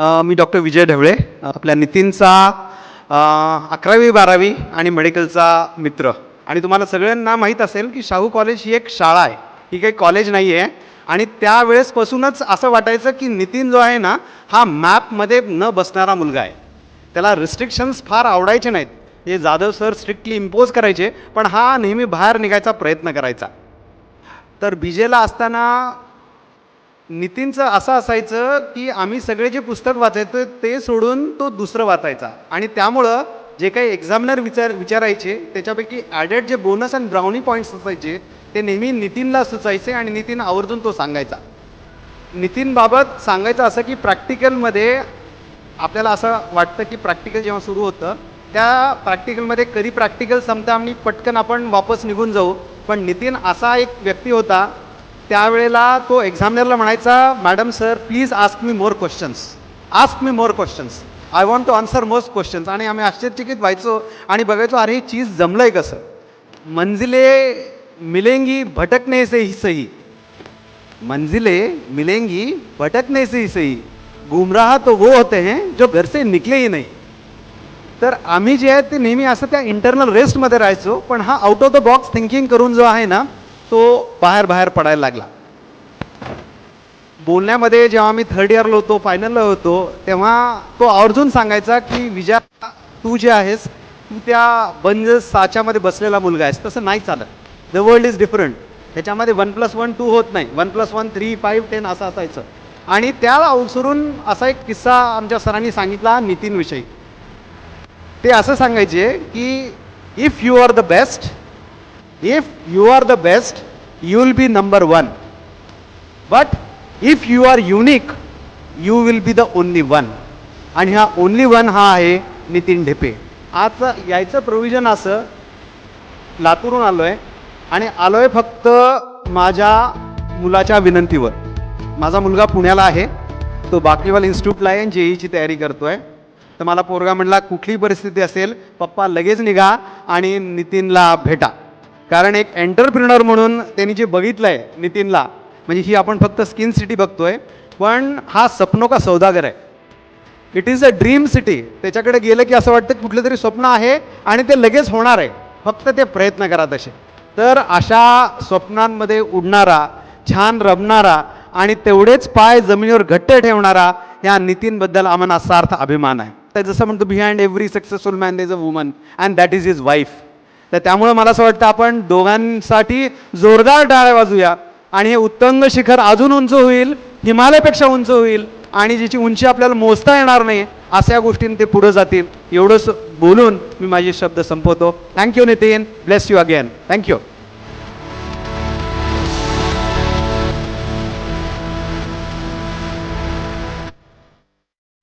मी doctor विजय ढवळे आपल्या नितीनचा अकरावी बारावी आणि मेडिकलचा मित्र. आणि तुम्हाला सगळ्यांना माहीत असेल की शाहू कॉलेज ही एक शाळा आहे. ही काही कॉलेज नाही आहे आणि त्यावेळेसपासूनच असं वाटायचं की नितीन जो आहे ना हा मॅपमध्ये न बसणारा मुलगा आहे. त्याला रिस्ट्रिक्शन्स फार आवडायचे नाहीत. हे जाधव सर स्ट्रिक्टली इम्पोज करायचे पण हा नेहमी बाहेर निघायचा प्रयत्न करायचा. तर बीजेला असताना नितीनचं असं असायचं की आम्ही सगळे जे पुस्तक वाचायचं ते सोडून तो दुसरं वाचायचा. आणि त्यामुळं जे काही एक्झामिनर विचार विचारायचे त्याच्यापैकी ॲडेड जे बोनस अँड ब्राउनी पॉईंट्स असायचे ते नेहमी नितीनला सुचायचे आणि नितीन आवर्जून तो सांगायचा. नितीनबाबत सांगायचं असं की प्रॅक्टिकलमध्ये आपल्याला असं वाटतं की प्रॅक्टिकल जेव्हा सुरू होतं त्या प्रॅक्टिकलमध्ये कधी प्रॅक्टिकल संपतं आणि पटकन आपण वापस निघून जाऊ. पण नितीन असा एक व्यक्ती होता त्यावेळेला तो एक्झामिनरला म्हणायचा madam sir please ask me more questions ask me more questions I want to answer most questions आणि आम्ही आश्चर्यचकित व्हायचो आणि बघायचो अरे ही चीज जमलं आहे कसं? मंजिले मिलेंगी भटकने से ही सही. मंजिले मिलेंगी भटकने से ही सही. गुमराह तो वो होते हैं जो घर से निकले ही नाही. तर आम्ही जे आहे ते नेहमी असं त्या इंटरनल रेस्टमध्ये राहायचो पण हा out of the box thinking करून जो आहे ना तो बाहेर बाहेर पडायला लागला. बोलण्यामध्ये जेव्हा मी थर्ड इयरला होतो फायनलला होतो तेव्हा तो आवर्जून सांगायचा की विजया तू जे आहेस तू त्या बंज साच्यामध्ये बसलेला मुलगा आहेस. तसं नाही चालत. द वर्ल्ड इज डिफरंट त्याच्यामध्ये वन प्लस वन टू होत नाही. One plus one three five ten असं असायचं. आणि त्याला अवसरून असा एक किस्सा आमच्या सरांनी सांगितला नितीनविषयी. ते असं सांगायचे की if you are the best if you are the best you will be number one but if you are unique you will be the only one आणि हा ओनली वन हा आहे नितीन ढेपे. आज यायचं प्रोव्हिजन असं लातूरून आलो आहे आणि आलो आहे फक्त माझ्या मुलाच्या विनंतीवर. माझा मुलगा पुण्याला आहे. तो बाकीवाल इन्स्टिट्यूटला आहे जेईची तयारी करतो आहे तर मला पोरगा म्हणला कुठली परिस्थिती असेल पप्पा लगेच निघा आणि नितीनला भेटा. कारण एक एंटरप्रिनर म्हणून त्यांनी जे बघितलं आहे नितीनला म्हणजे ही आपण फक्त स्किन सिटी बघतो आहे पण हा सपनो का सौदागर आहे? It is a dream city त्याच्याकडे गेलं की असं वाटतं की कुठलं तरी स्वप्न आहे आणि ते लगेच होणार आहे. फक्त ते प्रयत्न करा तसे. तर अशा स्वप्नांमध्ये उडणारा छान रमणारा आणि तेवढेच पाय जमिनीवर घट्ट ठेवणारा या नितीनबद्दल आम्हाला सार्थ अभिमान आहे. तर जसं म्हणतो behind every successful man is a woman and that is is wife तर त्यामुळं मला असं वाटतं आपण दोघांसाठी जोरदार टाळ्या वाजूया आणि हे उत्तंग शिखर अजून उंच होईल हिमालयापेक्षा उंच होईल आणि ज्याची उंची आपल्याला मोजता येणार नाही अशा गोष्टींनी ते पुढे जातील. एवढंच बोलून मी माझे शब्द संपवतो. Thank you Nitin bless you again thank you